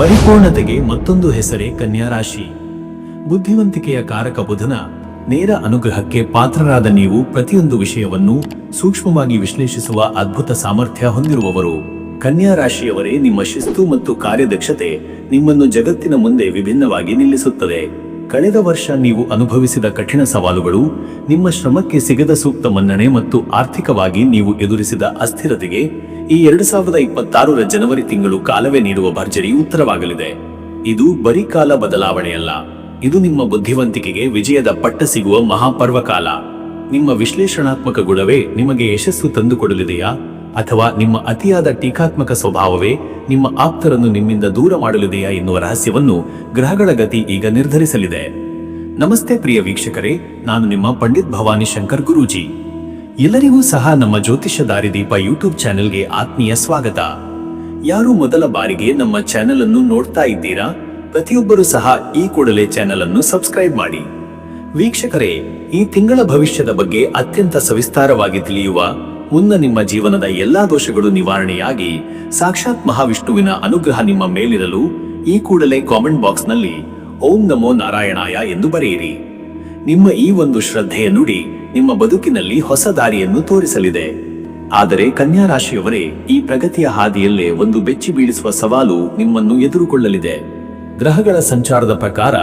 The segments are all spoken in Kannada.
ಪರಿಪೂರ್ಣತೆಗೆ ಮತ್ತೊಂದು ಹೆಸರೇ ಕನ್ಯಾ ರಾಶಿ ಬುದ್ಧಿವಂತಿಕೆಯ ಕಾರಕ ಬುಧನ ನೇರ ಅನುಗ್ರಹಕ್ಕೆ ಪಾತ್ರರಾದ ನೀವು ಪ್ರತಿಯೊಂದು ವಿಷಯವನ್ನು ಸೂಕ್ಷ್ಮವಾಗಿ ವಿಶ್ಲೇಷಿಸುವ ಅದ್ಭುತ ಸಾಮರ್ಥ್ಯ ಹೊಂದಿರುವವರು. ಕನ್ಯಾ ರಾಶಿಯವರೇ ನಿಮ್ಮ ಶಿಸ್ತು ಮತ್ತು ಕಾರ್ಯದಕ್ಷತೆ ನಿಮ್ಮನ್ನು ಜಗತ್ತಿನ ಮುಂದೆ ವಿಭಿನ್ನವಾಗಿ ನಿಲ್ಲಿಸುತ್ತದೆ. ಕಳೆದ ವರ್ಷ ನೀವು ಅನುಭವಿಸಿದ ಕಠಿಣ ಸವಾಲುಗಳು, ನಿಮ್ಮ ಶ್ರಮಕ್ಕೆ ಸಿಗದ ಸೂಕ್ತ ಮನ್ನಣೆ ಮತ್ತು ಆರ್ಥಿಕವಾಗಿ ನೀವು ಎದುರಿಸಿದ ಅಸ್ಥಿರತೆಗೆ ಈ ಎರಡು ಸಾವಿರದ ಇಪ್ಪತ್ತಾರರ ಜನವರಿ ತಿಂಗಳು ಕಾಲವೇ ನೀಡುವ ಭರ್ಜರಿ ಉತ್ತರವಾಗಲಿದೆ. ಇದು ಬರೀ ಕಾಲ ಬದಲಾವಣೆಯಲ್ಲ. ಇದು ನಿಮ್ಮ ಬುದ್ಧಿವಂತಿಕೆಗೆ ವಿಜಯದ ಪಟ್ಟ ಸಿಗುವ ಮಹಾಪರ್ವಕಾಲ. ನಿಮ್ಮ ವಿಶ್ಲೇಷಣಾತ್ಮಕ ಗುಣವೇ ನಿಮಗೆ ಯಶಸ್ಸು ತಂದುಕೊಡಲಿದೆಯಾ? ಅಥವಾ ನಿಮ್ಮ ಅತಿಯಾದ ಟೀಕಾತ್ಮಕ ಸ್ವಭಾವವೇ ನಿಮ್ಮ ಆಪ್ತರನ್ನು ನಿಮ್ಮಿಂದ ದೂರ ಮಾಡಲಿದೆಯಾ ಎನ್ನುವ ರಹಸ್ಯವನ್ನು ಗ್ರಹಗಳ ಗತಿ ಈಗ ನಿರ್ಧರಿಸಲಿದೆ. ನಮಸ್ತೆ ಪ್ರಿಯ ವೀಕ್ಷಕರೇ, ನಾನು ನಿಮ್ಮ ಪಂಡಿತ್ ಭವಾನಿ ಶಂಕರ್ ಗುರೂಜಿ. ಎಲ್ಲರಿಗೂ ಸಹ ನಮ್ಮ ಜ್ಯೋತಿಷ ದಾರಿದೀಪ ಯೂಟ್ಯೂಬ್ ಚಾನೆಲ್ಗೆ ಆತ್ಮೀಯ ಸ್ವಾಗತ. ಯಾರು ಮೊದಲ ಬಾರಿಗೆ ನಮ್ಮ ಚಾನೆಲ್ ಅನ್ನು ನೋಡ್ತಾ ಇದ್ದೀರಾ? ಪ್ರತಿಯೊಬ್ಬರು ಸಹ ಈ ಕೂಡಲೇ ಚಾನೆಲ್ ಅನ್ನು ಸಬ್ಸ್ಕ್ರೈಬ್ ಮಾಡಿ. ವೀಕ್ಷಕರೇ, ಈ ತಿಂಗಳ ಭವಿಷ್ಯದ ಬಗ್ಗೆ ಅತ್ಯಂತ ಸವಿಸ್ತಾರವಾಗಿ ತಿಳಿಯುವ ಮುನ್ನ ನಿಮ್ಮ ಜೀವನದ ಎಲ್ಲಾ ದೋಷಗಳು ನಿವಾರಣೆಯಾಗಿ ಸಾಕ್ಷಾತ್ ಮಹಾವಿಷ್ಣುವಿನ ಅನುಗ್ರಹ ನಿಮ್ಮ ಮೇಲಿರಲು ಈ ಕೂಡಲೇ ಕಾಮೆಂಟ್ ಬಾಕ್ಸ್ನಲ್ಲಿ ಓಂ ನಮೋ ನಾರಾಯಣಾಯ ಎಂದು ಬರೆಯಿರಿ. ನಿಮ್ಮ ಈ ಒಂದು ಶ್ರದ್ಧೆಯ ನುಡಿ ನಿಮ್ಮ ಬದುಕಿನಲ್ಲಿ ಹೊಸ ದಾರಿಯನ್ನು ತೋರಿಸಲಿದೆ. ಆದರೆ ಕನ್ಯಾ ರಾಶಿಯವರೇ ಈ ಪ್ರಗತಿಯ ಹಾದಿಯಲ್ಲೇ ಒಂದು ಬೆಚ್ಚಿ ಬೀಳಿಸುವ ಸವಾಲು ನಿಮ್ಮನ್ನು ಎದುರುಕೊಳ್ಳಲಿದೆ ಗ್ರಹಗಳ ಸಂಚಾರದ ಪ್ರಕಾರ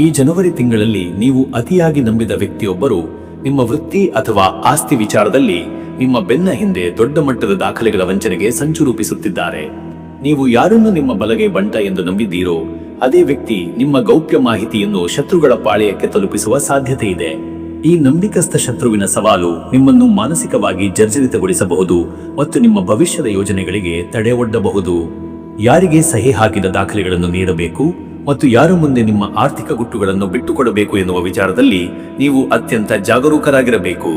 ಈ ಜನವರಿ ತಿಂಗಳಲ್ಲಿ ನೀವು ಅತಿಯಾಗಿ ನಂಬಿದ ವ್ಯಕ್ತಿಯೊಬ್ಬರು ನಿಮ್ಮ ವೃತ್ತಿ ಅಥವಾ ಆಸ್ತಿ ವಿಚಾರದಲ್ಲಿ ನಿಮ್ಮ ಬೆನ್ನ ಹಿಂದೆ ದೊಡ್ಡ ಮಟ್ಟದ ದಾಖಲೆಗಳ ವಂಚನೆಗೆ ಸಂಚು ರೂಪಿಸುತ್ತಿದ್ದಾರೆ. ನೀವು ಯಾರನ್ನು ನಿಮ್ಮ ಬಲಗೆ ಬಂಟ ಎಂದು ನಂಬಿದ್ದೀರೋ, ಅದೇ ವ್ಯಕ್ತಿ ನಿಮ್ಮ ಗೌಪ್ಯ ಮಾಹಿತಿಯನ್ನು ಶತ್ರುಗಳ ಪಾಳೆಯಕ್ಕೆ ತಲುಪಿಸುವ ಸಾಧ್ಯತೆ ಇದೆ ಈ ನಂಬಿಕಸ್ಥ ಶತ್ರುವಿನ ಸವಾಲು ನಿಮ್ಮನ್ನು ಮಾನಸಿಕವಾಗಿ ಜರ್ಜರಿತಗೊಳಿಸಬಹುದು ಮತ್ತು ನಿಮ್ಮ ಭವಿಷ್ಯದ ಯೋಜನೆಗಳಿಗೆ ತಡೆ ಒಡ್ಡಬಹುದು ಯಾರಿಗೆ ಸಹಿ ಹಾಕಿದ ದಾಖಲೆಗಳನ್ನು ನೀಡಬೇಕು? ಮತ್ತು ಯಾರ ಮುಂದೆ ನಿಮ್ಮ ಆರ್ಥಿಕ ಗುಟ್ಟುಗಳನ್ನು ಬಿಟ್ಟುಕೊಡಬೇಕು ಎನ್ನುವ ವಿಚಾರದಲ್ಲಿ ನೀವು ಅತ್ಯಂತ ಜಾಗರೂಕರಾಗಿರಬೇಕು.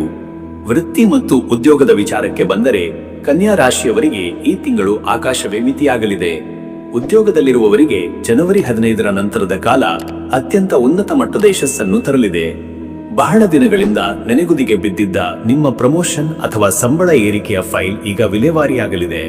ವೃತ್ತಿ ಮತ್ತು ಉದ್ಯೋಗದ ವಿಚಾರಕ್ಕೆ ಬಂದರೆ ಕನ್ಯಾ ರಾಶಿಯವರಿಗೆ ಈ ತಿಂಗಳು ಆಕಾಶವೇ ಮಿತಿಯಾಗಲಿದೆ ಉದ್ಯೋಗದಲ್ಲಿರುವವರಿಗೆ ಜನವರಿ ಹದಿನೈದರ ನಂತರದ ಕಾಲ ಅತ್ಯಂತ ಉನ್ನತ ಮಟ್ಟದ ಯಶಸ್ಸನ್ನು ತರಲಿದೆ. ಬಹಳ ದಿನಗಳಿಂದ ನೆನೆಗುದಿಗೆ ಬಿದ್ದಿದ್ದ ನಿಮ್ಮ ಪ್ರಮೋಷನ್ ಅಥವಾ ಸಂಬಳ ಏರಿಕೆಯ ಫೈಲ್ ಈಗ ವಿಲೇವಾರಿಯಾಗಲಿದೆ.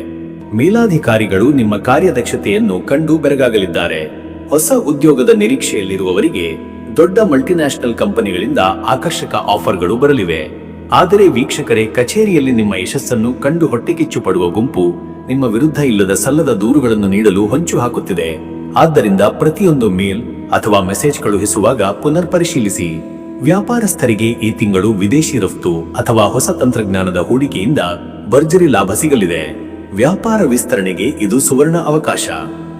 ಮೇಲಾಧಿಕಾರಿಗಳು ನಿಮ್ಮ ಕಾರ್ಯದಕ್ಷತೆಯನ್ನು ಕಂಡು ಬೆರಗಾಗಲಿದ್ದಾರೆ. ಹೊಸ ಉದ್ಯೋಗದ ನಿರೀಕ್ಷೆಯಲ್ಲಿರುವವರಿಗೆ ದೊಡ್ಡ ಮಲ್ಟಿನ್ಯಾಷನಲ್ ಕಂಪನಿಗಳಿಂದ ಆಕರ್ಷಕ ಆಫರ್ಗಳು ಬರಲಿವೆ. ಆದರೆ ವೀಕ್ಷಕರೇ, ಕಚೇರಿಯಲ್ಲಿ ನಿಮ್ಮ ಯಶಸ್ಸನ್ನು ಕಂಡು ಹೊಟ್ಟೆಕಿಚ್ಚು ಪಡುವ ಗುಂಪು ನಿಮ್ಮ ವಿರುದ್ಧ ಇಲ್ಲದ ಸಲ್ಲದ ದೂರುಗಳನ್ನು ನೀಡಲು ಹೊಂಚು ಹಾಕುತ್ತಿದೆ. ಆದ್ದರಿಂದ ಪ್ರತಿಯೊಂದು ಮೇಲ್ ಅಥವಾ ಮೆಸೇಜ್ ಕಳುಹಿಸುವಾಗ ಪುನರ್ ಪರಿಶೀಲಿಸಿ ವ್ಯಾಪಾರಸ್ಥರಿಗೆ ಈ ತಿಂಗಳು ವಿದೇಶಿ ರಫ್ತು ಅಥವಾ ಹೊಸ ತಂತ್ರಜ್ಞಾನದ ಹೂಡಿಕೆಯಿಂದ ಭರ್ಜರಿ ಲಾಭ ಸಿಗಲಿದೆ. ವ್ಯಾಪಾರ ವಿಸ್ತರಣೆಗೆ ಇದು ಸುವರ್ಣ ಅವಕಾಶ.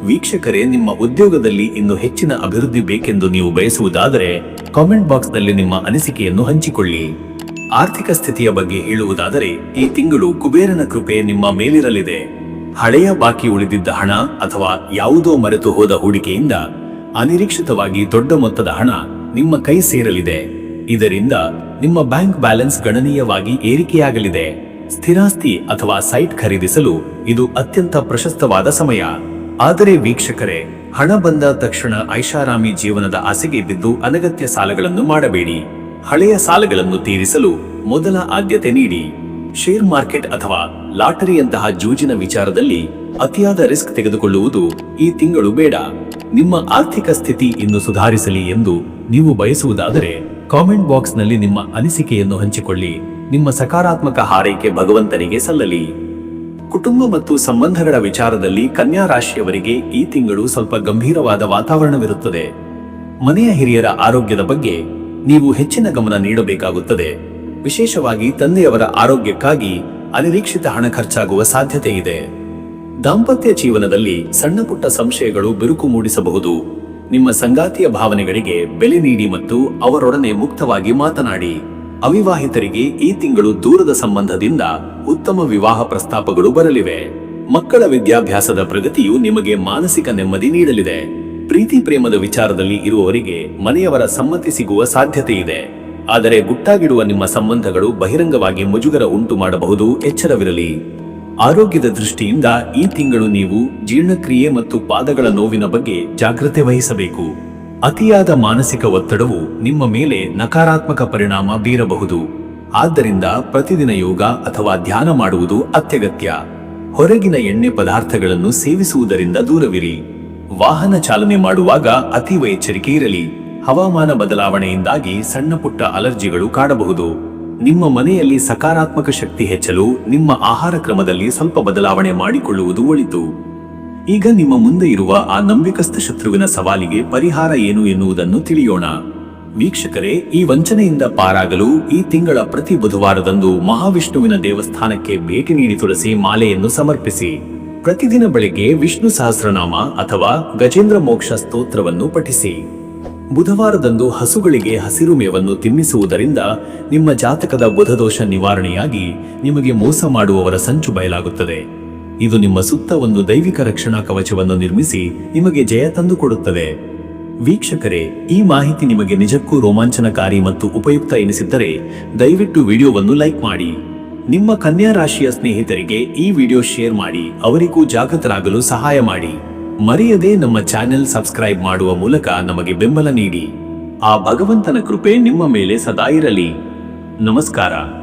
ವೀಕ್ಷಕರೇ, ನಿಮ್ಮ ಉದ್ಯೋಗದಲ್ಲಿ ಇನ್ನು ಹೆಚ್ಚಿನ ಅಭಿವೃದ್ಧಿ ಬೇಕೆಂದು ನೀವು ಬಯಸುವುದಾದರೆ ಕಾಮೆಂಟ್ ಬಾಕ್ಸ್ನಲ್ಲಿ ನಿಮ್ಮ ಅನಿಸಿಕೆಯನ್ನು ಹಂಚಿಕೊಳ್ಳಿ. ಆರ್ಥಿಕ ಸ್ಥಿತಿಯ ಬಗ್ಗೆ ಹೇಳುವುದಾದರೆ, ಈ ತಿಂಗಳು ಕುಬೇರನ ಕೃಪೆ ನಿಮ್ಮ ಮೇಲಿರಲಿದೆ. ಹಳೆಯ ಬಾಕಿ ಉಳಿದಿದ್ದ ಹಣ ಅಥವಾ ಯಾವುದೋ ಮರೆತು ಹೋದ ಹೂಡಿಕೆಯಿಂದ ಅನಿರೀಕ್ಷಿತವಾಗಿ ದೊಡ್ಡ ಮೊತ್ತದ ಹಣ ನಿಮ್ಮ ಕೈ ಸೇರಲಿದೆ. ಇದರಿಂದ ನಿಮ್ಮ ಬ್ಯಾಂಕ್ ಬ್ಯಾಲೆನ್ಸ್ ಗಣನೀಯವಾಗಿ ಏರಿಕೆಯಾಗಲಿದೆ. ಸ್ಥಿರಾಸ್ತಿ ಅಥವಾ ಸೈಟ್ ಖರೀದಿಸಲು ಇದು ಅತ್ಯಂತ ಪ್ರಶಸ್ತವಾದ ಸಮಯ. ಆದರೆ ವೀಕ್ಷಕರೇ, ಹಣ ಬಂದ ತಕ್ಷಣ ಐಷಾರಾಮಿ ಜೀವನದ ಆಸೆಗೆ ಬಿದ್ದು ಅನಗತ್ಯ ಸಾಲಗಳನ್ನು ಮಾಡಬೇಡಿ. ಹಳೆಯ ಸಾಲಗಳನ್ನು ತೀರಿಸಲು ಮೊದಲ ಆದ್ಯತೆ ನೀಡಿ. ಶೇರ್ ಮಾರ್ಕೆಟ್ ಅಥವಾ ಲಾಟರಿಯಂತಹ ಜೂಜಿನ ವಿಚಾರದಲ್ಲಿ ಅತಿಯಾದ ರಿಸ್ಕ್ ತೆಗೆದುಕೊಳ್ಳುವುದು ಈ ತಿಂಗಳು ಬೇಡ. ನಿಮ್ಮ ಆರ್ಥಿಕ ಸ್ಥಿತಿ ಇನ್ನು ಸುಧಾರಿಸಲಿ ಎಂದು ನೀವು ಬಯಸುವುದಾದರೆ ಕಾಮೆಂಟ್ ಬಾಕ್ಸ್ನಲ್ಲಿ ನಿಮ್ಮ ಅನಿಸಿಕೆಯನ್ನು ಹಂಚಿಕೊಳ್ಳಿ. ನಿಮ್ಮ ಸಕಾರಾತ್ಮಕ ಹಾರೈಕೆ ಭಗವಂತನಿಗೆ ಸಲ್ಲಲಿ. ಕುಟುಂಬ ಮತ್ತು ಸಂಬಂಧಗಳ ವಿಚಾರದಲ್ಲಿ ಕನ್ಯಾ ರಾಶಿಯವರಿಗೆ ಈ ತಿಂಗಳು ಸ್ವಲ್ಪ ಗಂಭೀರವಾದ ವಾತಾವರಣವಿರುತ್ತದೆ. ಮನೆಯ ಹಿರಿಯರ ಆರೋಗ್ಯದ ಬಗ್ಗೆ ನೀವು ಹೆಚ್ಚಿನ ಗಮನ ನೀಡಬೇಕಾಗುತ್ತದೆ. ವಿಶೇಷವಾಗಿ ತಂದೆಯವರ ಆರೋಗ್ಯಕ್ಕಾಗಿ ಅನಿರೀಕ್ಷಿತ ಹಣ ಖರ್ಚಾಗುವ ಸಾಧ್ಯತೆ ಇದೆ. ದಾಂಪತ್ಯ ಜೀವನದಲ್ಲಿ ಸಣ್ಣ ಪುಟ್ಟ ಸಂಶಯಗಳು ಬಿರುಕು ಮೂಡಿಸಬಹುದು. ನಿಮ್ಮ ಸಂಗಾತಿಯ ಭಾವನೆಗಳಿಗೆ ಬೆಲೆ ನೀಡಿ ಮತ್ತು ಅವರೊಡನೆ ಮುಕ್ತವಾಗಿ ಮಾತನಾಡಿ. ಅವಿವಾಹಿತರಿಗೆ ಈ ತಿಂಗಳು ದೂರದ ಸಂಬಂಧದಿಂದ ಉತ್ತಮ ವಿವಾಹ ಪ್ರಸ್ತಾಪಗಳು ಬರಲಿವೆ. ಮಕ್ಕಳ ವಿದ್ಯಾಭ್ಯಾಸದ ಪ್ರಗತಿಯು ನಿಮಗೆ ಮಾನಸಿಕ ನೆಮ್ಮದಿ ನೀಡಲಿದೆ. ಪ್ರೀತಿ ಪ್ರೇಮದ ವಿಚಾರದಲ್ಲಿ ಇರುವವರಿಗೆ ಮನೆಯವರ ಸಮ್ಮತಿ ಸಿಗುವ ಸಾಧ್ಯತೆ ಇದೆ. ಆದರೆ ಗುಟ್ಟಾಗಿಡುವ ನಿಮ್ಮ ಸಂಬಂಧಗಳು ಬಹಿರಂಗವಾಗಿ ಮುಜುಗರ ಉಂಟು ಮಾಡಬಹುದು ಎಚ್ಚರವಿರಲಿ. ಆರೋಗ್ಯದ ದೃಷ್ಟಿಯಿಂದ ಈ ತಿಂಗಳು ನೀವು ಜೀರ್ಣಕ್ರಿಯೆ ಮತ್ತು ಪಾದಗಳ ನೋವಿನ ಬಗ್ಗೆ ಜಾಗ್ರತೆ ವಹಿಸಬೇಕು. ಅತಿಯಾದ ಮಾನಸಿಕ ಒತ್ತಡವು ನಿಮ್ಮ ಮೇಲೆ ನಕಾರಾತ್ಮಕ ಪರಿಣಾಮ ಬೀರಬಹುದು. ಆದ್ದರಿಂದ ಪ್ರತಿದಿನ ಯೋಗ ಅಥವಾ ಧ್ಯಾನ ಮಾಡುವುದು ಅತ್ಯಗತ್ಯ. ಹೊರಗಿನ ಎಣ್ಣೆ ಪದಾರ್ಥಗಳನ್ನು ಸೇವಿಸುವುದರಿಂದ ದೂರವಿರಿ. ವಾಹನ ಚಾಲನೆ ಮಾಡುವಾಗ ಅತೀವ ಎಚ್ಚರಿಕೆ ಇರಲಿ. ಹವಾಮಾನ ಬದಲಾವಣೆಯಿಂದಾಗಿ ಸಣ್ಣ ಪುಟ್ಟ ಅಲರ್ಜಿಗಳು ಕಾಡಬಹುದು. ನಿಮ್ಮ ಮನೆಯಲ್ಲಿ ಸಕಾರಾತ್ಮಕ ಶಕ್ತಿ ಹೆಚ್ಚಲು ನಿಮ್ಮ ಆಹಾರ ಕ್ರಮದಲ್ಲಿ ಸ್ವಲ್ಪ ಬದಲಾವಣೆ ಮಾಡಿಕೊಳ್ಳುವುದು ಒಳಿತು. ಈಗ ನಿಮ್ಮ ಮುಂದೆ ಇರುವ ಆ ನಂಬಿಕಸ್ಥ ಶತ್ರುವಿನ ಸವಾಲಿಗೆ ಪರಿಹಾರ ಏನು ಎನ್ನುವುದನ್ನು ತಿಳಿಯೋಣ. ವೀಕ್ಷಕರೇ, ಈ ವಂಚನೆಯಿಂದ ಪಾರಾಗಲು ಈ ತಿಂಗಳ ಪ್ರತಿ ಬುಧವಾರದಂದು ಮಹಾವಿಷ್ಣುವಿನ ದೇವಸ್ಥಾನಕ್ಕೆ ಭೇಟಿ ನೀಡಿ ತುಳಸಿ ಮಾಲೆಯನ್ನು ಸಮರ್ಪಿಸಿ. ಪ್ರತಿದಿನ ಬೆಳಿಗ್ಗೆ ವಿಷ್ಣು ಸಹಸ್ರನಾಮ ಅಥವಾ ಗಜೇಂದ್ರ ಮೋಕ್ಷ ಸ್ತೋತ್ರವನ್ನು ಪಠಿಸಿ. ಬುಧವಾರದಂದು ಹಸುಗಳಿಗೆ ಹಸಿರು ಮೇವನ್ನು ತಿನ್ನಿಸುವುದರಿಂದ ನಿಮ್ಮ ಜಾತಕದ ಬುಧದೋಷ ನಿವಾರಣೆಯಾಗಿ ನಿಮಗೆ ಮೋಸ ಮಾಡುವವರ ಸಂಚು ಬಯಲಾಗುತ್ತದೆ. ಇದು ನಿಮ್ಮ ಸುತ್ತ ಒಂದು ದೈವಿಕ ರಕ್ಷಣಾ ಕವಚವನ್ನು ನಿರ್ಮಿಸಿ ನಿಮಗೆ ಜಯ ತಂದುಕೊಡುತ್ತದೆ. ವೀಕ್ಷಕರೇ, ಈ ಮಾಹಿತಿ ನಿಮಗೆ ನಿಜಕ್ಕೂ ರೋಮಾಂಚನಕಾರಿ ಮತ್ತು ಉಪಯುಕ್ತ ಎನಿಸಿದ್ದರೆ ದಯವಿಟ್ಟು ವಿಡಿಯೋವನ್ನು ಲೈಕ್ ಮಾಡಿ. ನಿಮ್ಮ ಕನ್ಯಾ ರಾಶಿಯ ಸ್ನೇಹಿತರಿಗೆ ಈ ವಿಡಿಯೋ ಶೇರ್ ಮಾಡಿ, ಅವರಿಗೂ ಜಾಗೃತರಾಗಲು ಸಹಾಯ ಮಾಡಿ. ಮರೆಯದೆ ನಮ್ಮ ಚಾನೆಲ್ ಸಬ್ಸ್ಕ್ರೈಬ್ ಮಾಡುವ ಮೂಲಕ ನಮಗೆ ಬೆಂಬಲ ನೀಡಿ. ಆ ಭಗವಂತನ ಕೃಪೆ ನಿಮ್ಮ ಮೇಲೆ ಸದಾ ಇರಲಿ. ನಮಸ್ಕಾರ.